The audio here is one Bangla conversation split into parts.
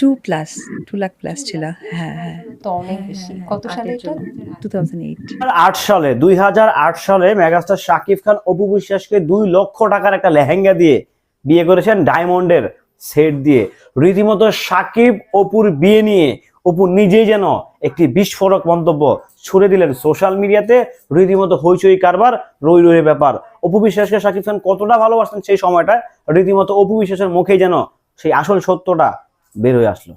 Two plus two lakh plus ছিল। হ্যাঁ হ্যাঁ। তো অনেক বেশি। কত সালে এটা? টু থাউজেন্ড এইট আট সালে দুই হাজার আট সালে মেগাস্টার শাকিব খান অপু বিশ্বাসকে দুই লক্ষ টাকার একটা লেহেঙ্গা দিয়ে বিয়ে করেছেন ডায়মন্ডের সেট দিয়ে। রীতিমতো শাকিব অপুর বিয়ে নিয়ে অপু নিজেই যেন একটি বিস্ফোরক মন্তব্য ছুড়ে দিলেন সোশ্যাল মিডিয়াতে। রীতিমতো হইচই কারবার রই রই ব্যাপার। অপু বিশ্বাসকে শাকিব খান কতটা ভালোবাসতেন সেই সময়টা রীতিমতো অপু বিশ্বাসের মুখেই যেন সেই আসল সত্যটা বের হয়ে আসলো।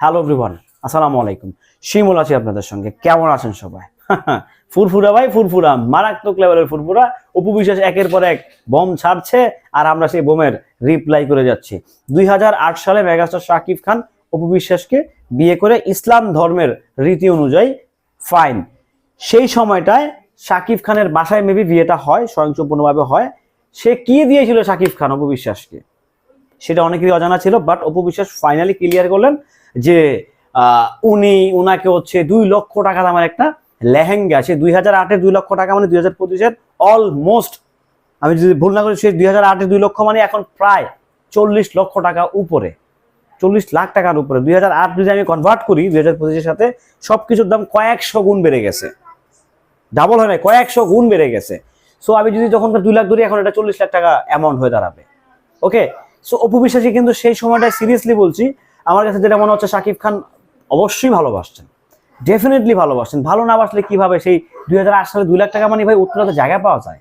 হ্যালো এভরিওয়ান আসসালামু আলাইকুম। শিমুল আছি আপনাদের সঙ্গে। কেমন আছেন সবাই? ফুরফুরা ভাই, ফুরফুরা। মারাত্মক লেভেলের ফুরফুরা। অপু বিশ্বাস একের পর এক বম ছাড়ছে আর আমরা সেই বোমের রিপ্লাই করে যাচ্ছি। দুই হাজার আট সালে মেগাস্টার শাকিব খান অপু বিশ্বাসকে বিয়ে করে ইসলাম ধর্মের রীতি অনুযায়ী ফাইন সেই সময়টায় শাকিব খানের বাসায় মেবি বিয়েটা হয়, স্বয়ংসম্পূর্ণভাবে হয়। সে কি দিয়েছিল শাকিব খান অপু বিশ্বাসকে? সেটা অনেকেরই অজানা ছিল but Apu Biswas finally clear করলেন যে উনি উনাকে হচ্ছে দুই লক্ষ টাকা দামের একটা লেহেঙ্গা, সে দুই হাজার আটে দুই লক্ষ টাকা মানে দুই হাজার পঁচিশের অলমোস্ট আমি যদি ভুল না করি, সে দুই হাজার আটে দুই লক্ষ মানে এখন প্রায় চল্লিশ লক্ষ টাকা উপরে। চল্লিশ লাখ টাকার উপরে। দুই হাজার আট যদি আমি কনভার্ট করি, দুই হাজার পঁচিশের সাথে সব কিছুর দাম কয়েকশো গুণ বেড়ে গেছে। ডাবল হয় না কয়েকশো গুণ বেড়ে গেছে। সো আমি যদি যখন দুই লাখ ধরি, এখন এটা চল্লিশ লাখ টাকা অ্যামাউন্ট হয়ে দাঁড়াবে। ওকে সো অপু বিশ্বাসী কিন্তু সেই সময়টায় সিরিয়াসলি বলছি, আমার কাছে যেটা মনে হচ্ছে শাকিব খান অবশ্যই ভালোবাসছেন। ডেফিনেটলি ভালোবাসছেন। ভালো না বাসলে কীভাবে সেই দুই হাজার আট সালে দুই লাখ টাকা মানে ভাই উত্তরাতে জায়গা পাওয়া যায়?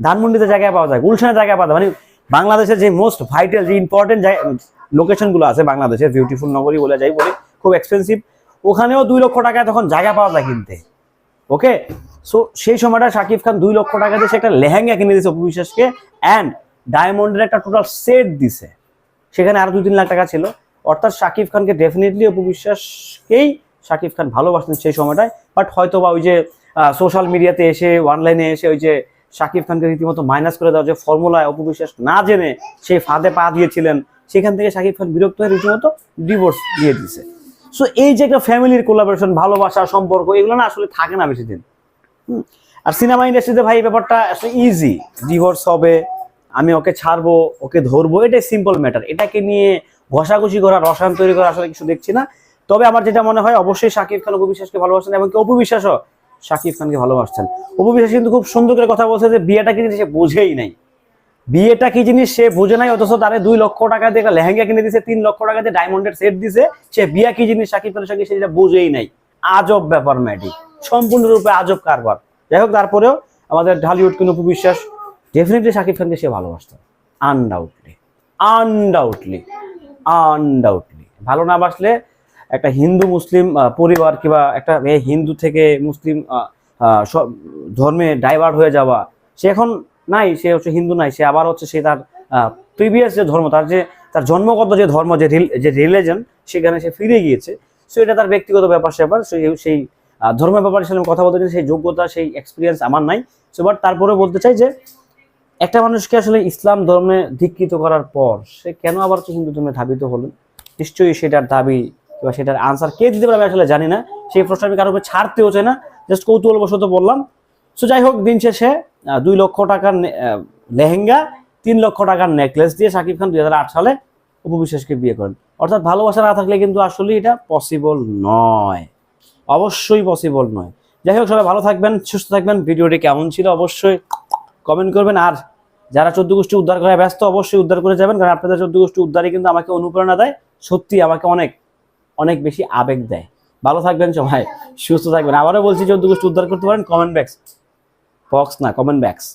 ধানমন্ডিতে জায়গা পাওয়া যায়, গুলশানে জায়গা পাওয়া যায়। মানে বাংলাদেশের যে মোস্ট ভাইটাল যে ইম্পর্টেন্ট লোকেশনগুলো আছে বাংলাদেশের বিউটিফুল নগরী বলে যাই বলে, খুব এক্সপেন্সিভ ওখানেও দুই লক্ষ টাকায় তখন জায়গা পাওয়া যায় কিনতে। ওকে সো সেই সময়টা শাকিব খান দুই লক্ষ টাকা দিয়ে সে একটা লেহেঙ্গা কিনে দিয়েছে অপু বিশ্বাসকে অ্যান্ড ডায়মন্ডের একটা টোটাল সেট দিছে। সেখানে আরও দুই তিন লাখ টাকা ছিল। অর্থাৎ শাকিব খানকে ডেফিনেটলি অপু বিশ্বাসকেই শাকিব খান ভালোবাসতেন সেই সময়টায়। বাট হয়তো বা ওই যে সোশ্যাল মিডিয়াতে এসে অনলাইনে এসে ওই যে শাকিব খানকে রীতিমতো মাইনাস করে দেওয়া যে ফর্মুলায় অপু বিশ্বাস না জেনে সেই ফাঁদে পা দিয়েছিলেন, সেখান থেকে শাকিব খান বিরক্ত হয়ে রীতিমতো ডিভোর্স দিয়ে দিছে। সো এই যে একটা ফ্যামিলির কোলাবোরেশন ভালোবাসা, সম্পর্ক, এগুলো না আসলে থাকে না বেশি দিন। আর সিনেমা ইন্ডাস্ট্রিতে ভাই ব্যাপারটা আসলে ইজি ডিভোর্স হবে আমি ওকে ছাড়বো, ওকে ধরবো, এটাই সিম্পল ম্যাটার এটাকে নিয়ে ঘষাঘষি করা, রসায়ন তৈরি করা আসলে কিছু দেখছি না। তবে আমার যেটা মনে হয়, অবশ্যই শাকিব খান অপু বিশ্বাসকে ভালোবাসেন এবং অপু বিশ্বাসও শাকিব খানকে ভালোবাসছেন। অপু বিশ্বাস কিন্তু খুব সুন্দর করে কথা বলছে যে, বিয়েটা কি সে বোঝেই নাই। বিয়েটা কি জিনিস সে বোঝে নাই, অথচ তারে দুই লক্ষ টাকা দিয়ে লেহেঙ্গা কিনে দিছে, তিন লক্ষ টাকা দিয়ে ডায়মন্ডের সেট দিছে। সে বিয়া কি জিনিস শাকিব খানের সঙ্গে সেটা বোঝেই নাই। আজব ব্যাপার, ম্যাডি। সম্পূর্ণরূপে আজব কারবার। যাই হোক, তারপরেও আমাদের ঢালিউড কিন্তু বিশ্বাস ডেফিনেটলি শাকিব খানকে সে ভালোবাসত। আনডাউটলি আনডাউটলি আনডাউটলি ভালো না বাসলে একটা হিন্দু মুসলিম পরিবার কিংবা একটা মেয়ে হিন্দু থেকে মুসলিম ধর্মে ডাইভার্ট হয়ে যাওয়া, সে এখন নাই, সে হচ্ছে হিন্দু নাই, সে আবার হচ্ছে সে তার প্রিভিয়াস যে ধর্ম, তার যে, তার জন্মগত যে ধর্ম, যে যে রিলিজন সেখানে সে ফিরে গিয়েছে। সো এটা তার ব্যক্তিগত ব্যাপার স্যাপার সেই ধর্মের ব্যাপারে সাথে কথা বলতে সেই যোগ্যতা, সেই এক্সপিরিয়েন্স আমার নাই। সো বাট তারপরে বলতে চাই যে একটা মানুষকে আসলে ইসলাম ধর্মে দীক্ষিত করার পর সে কেন আবার হিন্দু ধর্মে ধাবিত হলেন? নিশ্চয়ই সেটার দাবি কিংবা সেটার আনসার কে দিতে পারবে আসলে জানি না। সেই প্রশ্ন আমি কারোর ছাড়তেও চাই না। জাস্ট কৌতূহলবশত বললাম। সো যাই হোক, দিন শেষে দুই লক্ষ টাকার লেহেঙ্গা, তিন লক্ষ টাকার নেকলেস দিয়ে শাকিব খান দুই হাজার আট সালে উপবিশ্বাসকে বিয়ে করেন। অর্থাৎ ভালোবাসা না থাকলে কিন্তু আসলে এটা পসিবল নয়। অবশ্যই পসিবল নয়। যাই হোক, সবাই ভালো থাকবেন, সুস্থ থাকবেন। ভিডিওটি কেমন ছিল? অবশ্যই কমেন্ট করবেন। আর যারা চোদ্দ গোষ্ঠী উদ্ধার করে ব্যস্ত, অবশ্যই উদ্ধার করে যাবেন। কারণ আপনাদের চোদ্দ গোষ্ঠী উদ্ধারে কিন্তু আমাকে অনুপ্রেরণা দেয়। সত্যি আমাকে অনেক অনেক বেশি আবেগ দেয়। ভালো থাকবেন সবাই, সুস্থ থাকবেন। আবারও বলছি, চোদ্দ গোষ্ঠী উদ্ধার করতে পারেন, কমেন্ট ব্যাক্স বক্স না, কমেন্ট ব্যাক্স